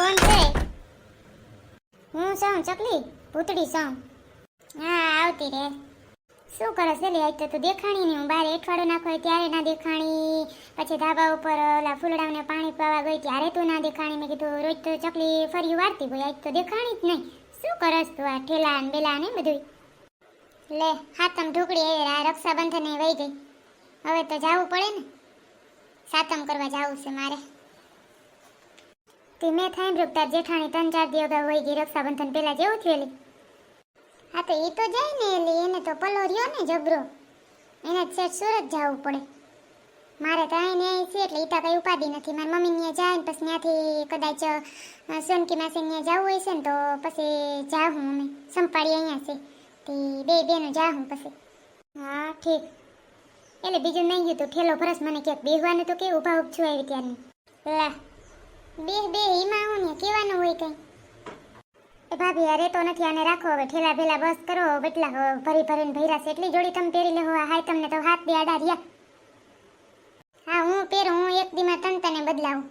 કોણ છે? હું છું ચકલી? પૂતળી છું હા, આવતી રે શું કરે છે લે? તો દેખાણી નહીં. હું બહાર એઠવાડો નાખો ત્યારે ના દેખાણી. પછી ધાબા ઉપર ઓલા ફૂલડાઓને પાણી પાવા ગઈ ત્યારે તું ના દેખાણી. મેં કીધું, રોજ તો ચકલી ફરી વારતી હોય. આજ તો દેખાણી જ નહીં. શું કરસ તું આ ઠેલા ને બેલા ને બધું લે હાથમ ઢોકળી આ રક્ષાબંધન વહી ગઈ. હવે તો જવું પડે ને? સાતમ કરવા જવું છે મારે. તે મેં થાય ને તાર જેઠાણી ત્રણ ચાર દિવસ અગાઉ વહી ગઈ રક્ષાબંધન પહેલા જેવું થયું એલી હા, તો એ તો જાય ને એલી, એને તો પલો રહ્યો ને જબરો. એને જ સેટ સુરત જવું પડે. મારે તો અહીં ન્યાય છે એટલે ઈતા કઈ ઉપાધિ નથી. મારી મમ્મી ત્યાં જાય ને પછી ત્યાંથી કદાચ સોનકી માસી ત્યાં જવું હોય છે ને તો પછી જાઉં અમે. સંપાડી અહીંયા છે. તે બે બેનું જાઉં પછી. હા, ઠીક. એટલે બીજું નહીં ગયું તો. ઠેલો ભરસ મને ક્યાંક બેહવાનું તો કે ઊભા ઉભ છું આવી ત્યારની. લા. બે બે એમાં હું ને કહેવાનું હોય કંઈ? એ ભાભી, અરે તો નથી આને રાખો, હવે ઠેલા ભેલા બસ કરો બટલા ભરી ભરીને ભૈરા છે. એટલી જોડી તમે પહેરી લેવો હાય તમને તો હાથ બે આડા રહ્યા. હા, હું પહેરું, હું એક દીમાં તન તને બદલાવું.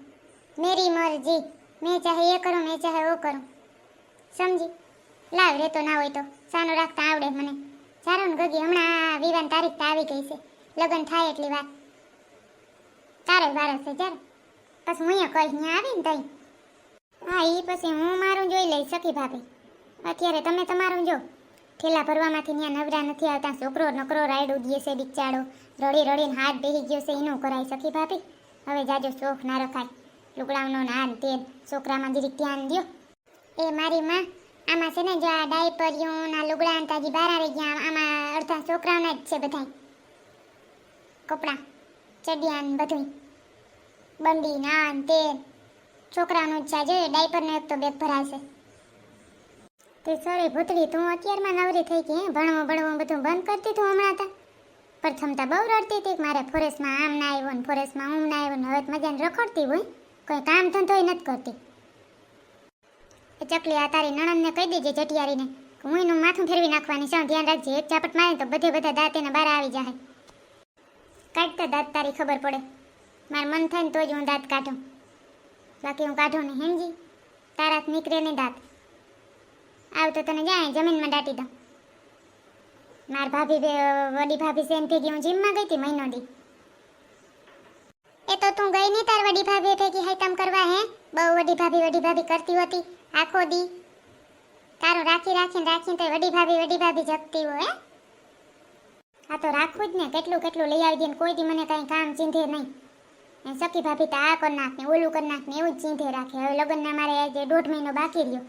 મેરી મરજી, મેં ચાહે એ કરું, મેં ચાહે ઓ કરું. સમજી? લાવ રે તો ના હોય તો. સાનો રાખતા આવડે મને. સારું ને ગગી, હમણાં વિવાન તારીખ તો આવી ગઈ છે. લગ્ન થાય એટલી વાત તારે વારસ છે ચાલ પછી હું અહીંયા કહીશ ત્યાં આવી ને તઈ. હા એ પછી હું મારું જોઈ લઈશ, સખી ભાભી. અત્યારે તમે તમારું જો. ઠેલા ભરવામાંથી ત્યાં નવરા નથી આવતા, છોકરો નકરો રાયડું દે છે બિચારો. રડી રડીને હાથ બેહી ગયો છે, એનું કરાય, સખી ભાભી. હવે જાજો શોખ ના રખાય. લુગડાઓનો નાન તેલ, છોકરામાં જરીક ધ્યાન દ્યો. એ મારી માં, આમાં છે ને જો આ ડાયપરિયોના લુગડા તાજી બહાર આવી ગયા, આમાં અડધા છોકરાઓના જ છે બધા કપડાં, ચડિયાન બધું બંડી નાન તે છોકરાનું જ છે જોઈએ, ડાયપરનો એક તો બેગ ભરાશે. તે સોરી ભૂતળી તું અત્યારમાં નવરી થઈ ગઈ ભણવું ભણવું બધું બંધ કરતી તું હમણાં તા. પ્રથમ તો બહુ રડતી હતી મારે ફોરેસ્ટમાં આમ ના આવ્યો ને ફોરેસ્ટમાં હું ના આવ્યો ને હવે મજાને રખડતી હોય. કોઈ કામ ધંધોય નથી કરતી. ચકલી આ તારી નણંદને કહી દેજે જટિયારીને હું એનું માથું ફેરવી નાખવાની છે. ધ્યાન રાખજે, એક ચાપટ મારે તો બધે બધા દાંત બહાર આવી જાય કાઢતા દાંત તારી ખબર પડે. મારું મન થાય ને તો જ હું દાંત કાઢું. બાકી હું કાઢું નહીં હેમજી તારાત નીકળે નહીં દાંત. આવ તો તને જાય, જમીનમાં દાટી દઉં. માર ભાભી બે, વડી ભાભી સેન ભેગી હું જીમમાં ગઈ હતી મહિનો દી. એ તો તું ગઈ નહીં તાર વડી ભાભી ભેગી હાઈતમ કરવા, હે? બહુ વડી ભાભી વડી ભાભી કરતી હતી, આખો દી. તારું રાખી રાખીને રાખીને તો વડી ભાભી વડી ભાભી જગતી હોય, હે? આ તો રાખવું જ ને, કેટલું કેટલું લઈ આવી દે ને કોઈ દી મને કાંઈ કામ ચીંધે નહીં. એ સખી ભાભી તો આ કર નાખ ને ઓલું કર નાખ ને એવું જ ચીંધે રાખે. હવે લગ્નના મારે આજે દોઢ મહિનો બાકી રહ્યો.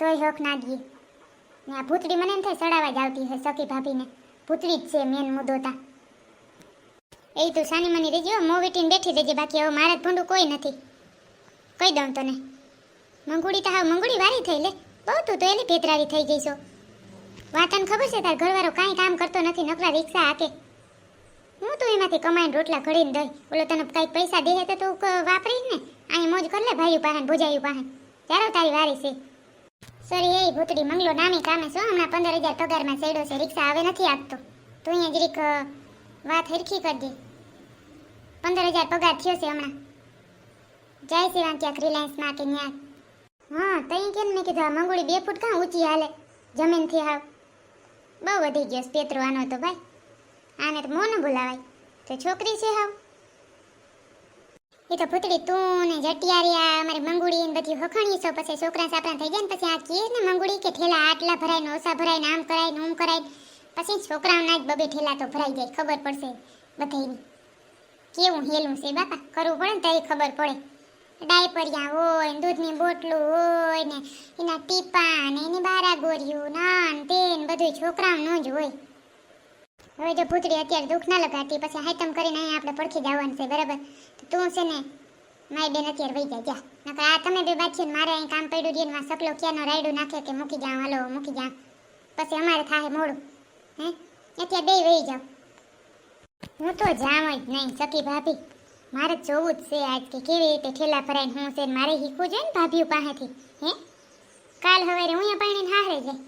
તોય હક ના ગઈ ને આ ભૂતડી મને એમ થાય સડાવા જ આવતી હોય સખી ભાભીને. ભૂતડી જ છે મેન મુદ્દો તા. એ તું સાની મની રહેજે મોં વીટીને બેઠી રહેજે બાકી હવે મારે ભૂંડું કોઈ નથી. કહી દઉં તને. મંગુડી તો હા મંગુડી વારી થઈ લે. બહુ તું તો એની ભેતરાવી થઈ ગઈ છો. વાતને ખબર છે તાર ઘરવાળો કાંઈ કામ કરતો નથી નકરા રિક્ષા હાકે. હું તો એમાંથી કમાઈને રોટલા ઘડીને દઈ. ઓલો તને કાંઈક પૈસા દે તો તું વાપરીશ ને. અહીં મોજ કર લે ભાઈઓ પાસે ભોજાયું પાસે ત્યારે તારી વારી છે. સોરી, એ ભૂતડી મંગલો નામી કામે છો હમણાં પંદર હજાર પગારમાં સેડો છે. રિક્ષા હવે નથી આપતો. તું અહીંયા જરીક વાત હરખી કરજે પંદર હજાર પગાર થયો છે હમણાં. જય શિવાન ક્યાંક રિલાયન્સમાં કે ન્યા હા, તઈ કેમ મેં કીધું મંગોળી બે ફૂટ કાં ઊંચી હાલે? જમીનથી હાવ. બહુ વધી ગયો છે પેતરો આનો તો ભાઈ. આને તો મોં ન બોલાવાય. તો છોકરી છે હાવ. એ તો ભૂતળી તું ને જટિયારી આ અમારી મંગુડી ને બધી હખણી છો. પછી છોકરા સાપરા થઈ જાય ને પછી આ કે ને મંગુડી કે ઠેલા આટલા ભરાય ને ઓછા ભરાય ને આમ કરાય ને ઊમ કરાય પછી છોકરાઓના જ બબે ઠેલા તો ભરાઈ જાય, ખબર પડશે બધાયની. કેવું હેલું છે બાપા? કરવું પડે ને તઈ ખબર પડે. ડાયપરિયા હોય ને દૂધની બોટલું હોય ને એના ટીપા ને એની બારા ગોરીયું નાન તેન બધું છોકરાઓનું જ હોય. હવે જો ભૂતડી અત્યારે દુઃખ ના લગાડતી, પછી હાઈતમ કરીને અહીંયા આપણે પડખી જવાનું છે, બરાબર? તો છે ને, મારી બેન અત્યારે વહી જાય, જા. નકર આ તમે બે બાકી છે મારે અહીં કામ પડ્યું છે ને સકલો ક્યાંનો રાયડું નાખે કે મૂકી જાઉં, હાલો મૂકી જાઉં. પછી અમારે થાય મોડું, હે? અત્યારે બે વહી જાવ હું તો જામ જ નહીં, સખી ભાભી. મારે જોવું જ છે આજ કે કેવી રીતે ઠેલા ભરાઈને હું છે મારે શીખવું જોઈએ ને ભાભીઓ પાસેથી, હે? કાલ હવે હું પાણીને હારે જાય.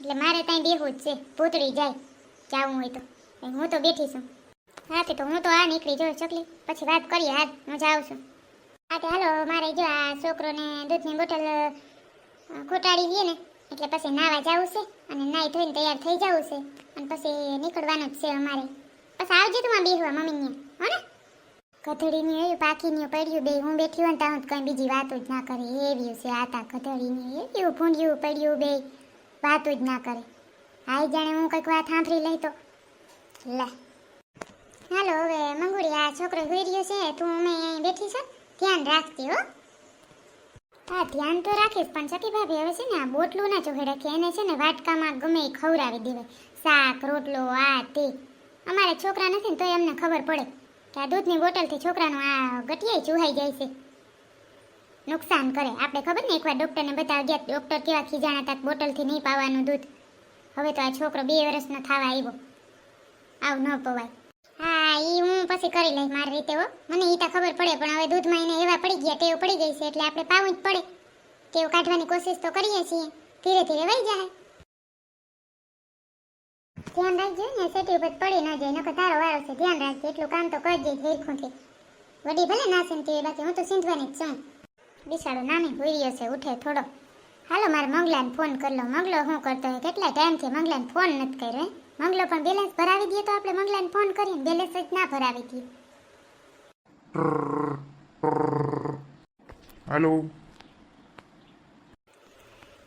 એટલે મારે ત્યાં બેહવું જ છે, ભૂતળી જાય. જાવું હોય તો. હું તો બેઠી છું. હા તે તો હું તો આ નીકળી જો ચકલી પછી વાત કરીએ હા હું જાઉં છું. હા તે હાલો, મારે જો આ છોકરોને દૂધની બોટલ ખોટાડી દઈએ ને, એટલે પછી નાવા જવું છે અને નાઈ ધોઈને તૈયાર થઈ જવું છે. અને પછી નીકળવાનું જ છે અમારે. પછી આવજે તું બેહવા મમ્મીને હો ને? કથળીની એવી પાકીની પડ્યું બે, હું બેઠી હોય ત્યાં કંઈ બીજી વાતો જ ના કરે. એવી છે આતા કથળીની એવું ભૂંડ્યું પડ્યું બે, વાતો જ ના કરે. હાઈ જાણે હું કંઈક વાત સાંભળી લઈ તો. લે. હાલો હવે, મંગુડી, આ છોકરો હોઈ રહ્યો છે, તું અમે અહીં બેઠી છે? ધ્યાન રાખજે હો. હા, ધ્યાન તો રાખીશ, પણ સતી ભાભી હવે છે ને આ બોટલું ના ચોખે રાખી, એને છે ને વાટકામાં ગમે એ ખવડાવી દેવાય શાક, રોટલો, આ તે. અમારે છોકરા નથી ને તોય એમને ખબર પડે કે આ દૂધની બોટલથી છોકરાનું આ ગટિયાઈ ચૂહાઈ જાય છે. નુકસાન કરે. આપણે ખબર ને એકવાર ડૉક્ટરને બતાવી ગયા ડૉક્ટર કેવા ખીજાણા હતા બોટલથી નહીં પાવાનું દૂધ. હવે તો આ છોકરો બે વર્ષનો થવા આવ્યો. આવું ન પવાય. હા, ઈ હું પછી કરી લઈશ મારી રીતે હો. મને ઈ તો ખબર પડે, પણ હવે દૂધમાં એને એવા પડી ગયા, ટેવ પડી ગઈ છે, એટલે આપણે પાવું જ પડે. ટેવ કાઢવાની કોશિશ તો કરીએ છીએ. ધીરે ધીરે વહી જાય. ધ્યાન રાખજો ને, સેટી ઉપર પડી ન જાય, નકર તારો વારો છે, ધ્યાન રાખજો, એટલું કામ તો કરજે હેરખુંથી વડી ભલે ના સિંધતી બાકી હું તો સીંધવાની જ છું. બિસાડો નાની હોઈ છે, ઉઠે થોડો. હાલો મારે મંગલાને ફોન કરી લો મંગલો શું કરતો હોય? કેટલા ટાઈમથી મંગલાને ફોન નથી કર્યો હે? મંગલો પણ બેલેન્સ ભરાવી દઈએ તો આપણે મંગલાને ફોન કરીએ બેલેન્સ જ ના ભરાવી દઈએ હાલો.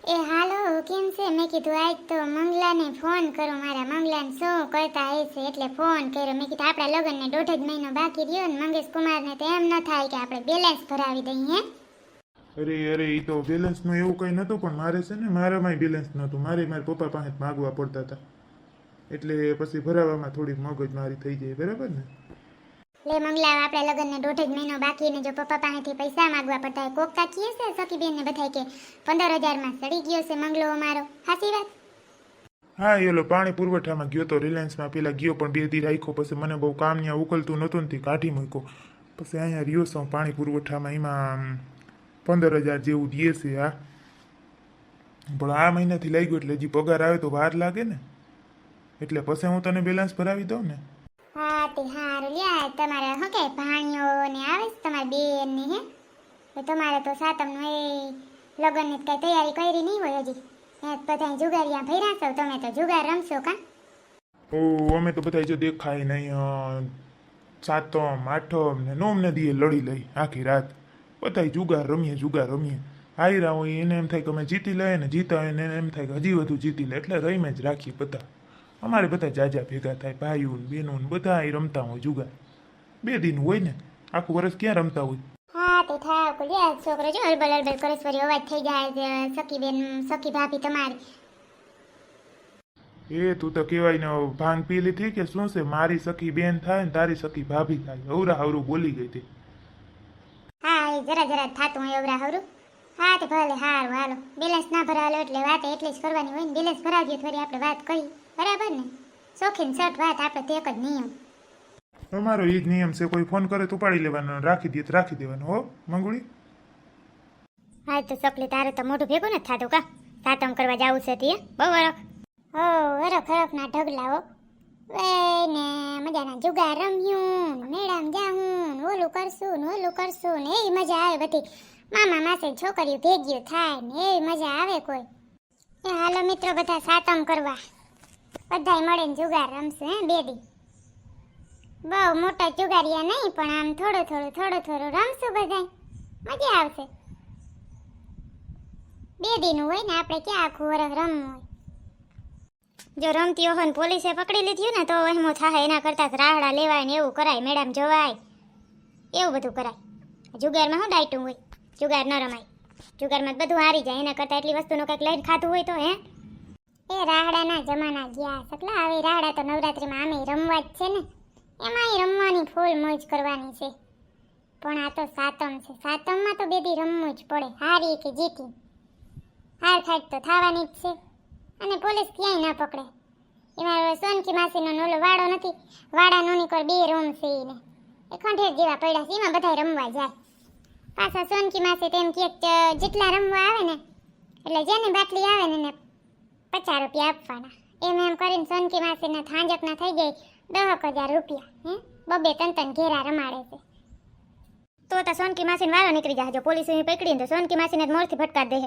એ હાલો કેમ છે? મેં કીધું આજ તો મંગલાને ફોન કરું. મારા મંગલાને શું કરતા હશે એટલે ફોન કર્યો. મેં કીધું આપણા લગ્નને દોઢ જ મહિનો બાકી રહ્યો ને મંગેશ કુમારને તો એમ ન થાય કે આપણે બેલેન્સ ભરાવી દઈએ હે? અરે અરે એ તો બેલેન્સનું એવું કંઈ નહોતું પણ મારે છે ને મારામાંય બેલેન્સ નહોતું. મારે મારા પપ્પા પાસે માગવા પડતા હતા. એટલે પછી ભરાવામાં થોડી મગજ મારી થઈ જાય બરાબર ને? લે મંગલા આપણા લગ્નને દોઢ જ મહિનો બાકી ને જો પપ્પા પાસેથી પૈસા માગવા પડતા હોય કોક કાકીએ છે સખી બેન ને બધાય કે પંદર હજારમાં સડી ગયો છે મંગલો અમારો. સાચી વાત? હા એ ઓલો પાણી પુરવઠામાં ગયો તો રિલાયન્સમાં પેલા ગયો પણ બે દી રાખ્યો પછી મને બહુ કામ ત્યાં ઉકલતું નહોતું ને કાઢી મૂક્યો. પછી અહીંયા રહ્યો છું પાણી પુરવઠામાં એમાં પંદર હજાર જેવું દે છે આ પણ આ મહિનાથી લઈ ગયું એટલે હજી પગાર આવે તો વાર લાગે ને. એટલે પછી હું તને બેલેન્સ ભરાવી દઉં ને. હા તે હારું. લ્યા તમારે શું કે ભાણીઓ ને આવે છે તમારી બેન ને હે? તો તમારે તો સાતમનું એ લગ્નની કઈ તૈયારી કરી નહીં હોય હજી. એ બધા જુગારિયા ભર્યા છો તમે તો જુગાર રમશો કા? ઓ અમે તો બધા જો દેખાય નહીં સાતમ આઠમ ને નોમ ને દીએ લડી લઈ આખી રાત. બધા જુગાર રમીએ જુગાર રમીએ. હાઈરા હોય એને એમ થાય કે અમે જીતી લઈએ ને જીતા હોય એને એમ થાય કે હજી વધુ જીતી લે. એટલે રમે જ રાખીએ બધા. અમારે બધા જાજા ભેગા થાય ભાઈઓ ને બહેનો ને બધા અહીં રમતા હોય જુગાર. બે દિન હોય ને આખું વર્ષ ક્યાં રમતા હોય? હા તે થાવ કો છોકરો જો અલબલ અલબલ કરે છે, અવાજ થઈ જાય છે, સખી બેન સખી ભાભી તમારી. એ તું તો કહેવાય ને ભાંગ પી લીધી કે શું છે? મારી સખી બેન થાય ને તારી સખી ભાભી થાય. અવરા હવરું બોલી ગઈ હતી હા જરા જરા થાતું હોય અવરા હરું હા તે ભલે હારું હાલો. બેલેન્સ ના ભરાવેલો એટલે વાત એટલી જ કરવાની હોય ને બેલેન્સ ભરાવીએ વળી આપણે વાત કરી. બરાબર ને? શોખીન સટ વાત આપણે તે એક જ નિયમ. અમારો એ જ નિયમ છે કોઈ ફોન કરે તો ઉપાડી લેવાનો રાખી દે તો રાખી દેવાનો હો મંગુળી હા તો ચકલી તારે તો મોઢું ભેગું નથી થાતું કા? સાતમ કરવા જાવું છે તે બહુ વરખ હો વરખ વરખના ઢગલા હો. વે ને મજાના જુગાર રમ્યું ને મેળામાં જાઉં ઓલું કરશું ને કરશું ને એવી મજા આવે બધી. મામા માસે છોકરીઓ ભેગીઓ થાય ને એવી મજા આવે કોઈ. એ હાલો મિત્રો બધા સાતમ કરવા. બધાય મળે ને જુગાર રમશે હે બેદી. બહુ મોટા જુગારિયા નહીં, પણ આમ થોડો થોડું થોડું થોડું રમશું બધાય. મજા આવશે. બેદીનું હોય ને આપણે ક્યાં આખું વરસ રમવું હોય. જો રમતી હોય પોલીસે પકડી લીધી ને તો એમ થાય એના કરતાં રાહડા લેવાય ને એવું કરાય, મેડમ જોવાય. એવું બધું કરાય. જુગારમાં શું ડાયટું હોય. જુગાર ન રમાય. જુગારમાં બધું હારી જાય. એના કરતાં એટલી વસ્તુનું કંઈક લઈને ખાતું હોય તો હે. એ રાહડાના જમાના ગયા. સકલા હવે રાહડા તો નવરાત્રીમાં આમે રમવા જ છે ને. એમાંય રમવાની ફૂલ મોજ કરવાની છે. પણ આ તો સાતમ છે. સાતમમાં તો બેદી રમવું જ પડે. હારી કે જીતી. હાર ખાટ તો થવાની જ છે. અને પોલીસ ક્યાંય ના પકડે. એમાં સોનકી માસીનો નોલો વાડો નથી. વાડા નોની કોર બે રૂમ છે એને. એ ખંઠેર જેવા પડ્યા છે, એમાં બધા રમવા જાય. પાછા સોનકી માસી તેમ કે જેટલા રમવા આવે ને, એટલે જેની બાટલી આવે ને એને પચાસ રૂપિયા આપવાના. એમ એમ કરીને સોનકી માસીને થાંજકના થઈ જાય દહક હજાર રૂપિયા, હે? બબે તન તન ઘેરા રમાડે છે. તો તો સોનકી માસીને વારો નીકળી જાય, જો પોલીસ અહીં પકડીને તો સોનકી માસીને જ મોરથી ફટકાર દે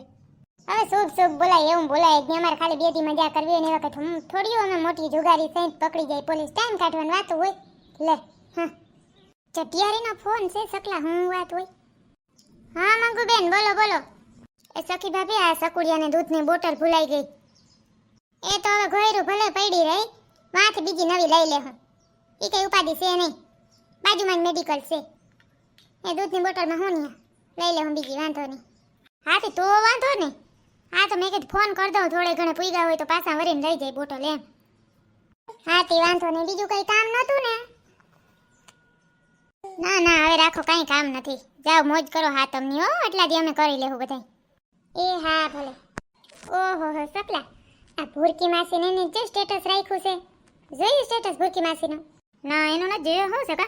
હવે શુભ શુભ બોલાય, એવું બોલાય જ નહીં. અમારે ખાલી બે દી મજા કરવી હોય ને એ વખત હું થોડી અમે મોટી જુગારી સહિત પકડી જાય. પોલીસ ટાઈમ કાઢવાની વાત હોય. લે, હા. ચટિયારીનો ફોન છે, સકલા, હું વાત હોય. હા મંગુ બેન બોલો બોલો. એ સખી ભાભી, આ સકુડિયાને દૂધની બોટલ ભૂલાઈ ગઈ. એ તો હવે ઘોયરું ભલે પડી રહી વાંથી બીજી નવી લઈ લે એ કઈ ઉપાધિ છે નહીં. બાજુમાં મેડિકલ છે. એ દૂધની બોટલમાં હું નહીં લઈ લે હું બીજી, વાંધો નહીં. હા, તે વાંધો નહીં. હા, તો મેં કીધું ફોન કરી દઉં, થોડે ઘણે પૂગ્યા હોય તો પાછા વરીને લઈ જાય બોટલ એમ. હા, તે વાંધો નહીં, બીજું કઈ કામ નહોતું ને? ના ના, હવે રાખો, કાંઈ કામ નથી. જાઓ, મોજ કરો હા તમને, હો, એટલા દી અમે કરી લેવું બધા એ હા, ભલે. ઓહો, હો, સપલા. આ ભૂરકી માસીને ને જે સ્ટેટસ રાખ્યું છે, જોયું સ્ટેટસ ભૂરકી માસીનું? ના, એનું નથી જોયું શું છે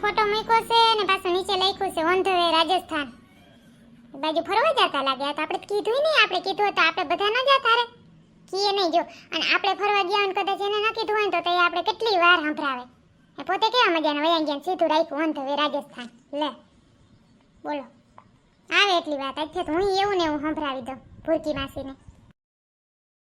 ફોટો મૂક્યો છે ને પાછું નીચે લખ્યું છે ઓન ધ વે રાજસ્થાન બાજુ ફરવા જતા લાગ્યા તો આપણે કીધું નહીં, આપણે કીધું તો આપણે બધા ન જતા રે. કીએ નહીં, જો. અને આપણે ફરવા ગયા અને કદાચ એને ન કીધું હોય તો તે આપણે કેટલી વાર સંભળાવે. પોતે કેવા મજાના વયા ગયા સીધું રાખ્યું. ઓન તો વે રાજસ્થાન. લે. બોલો. આવે એટલી વાત. અત્યારે હું એવું ને એવું સંભળાવી દઉં. ભૂરકી માસીને.